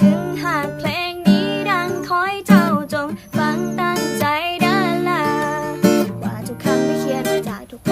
ถึงหากเพลงนี้ดังคอยเจ้าจงฟังตั้งใจด้านลาว่าทุกคำที่เขียนมาจากทุก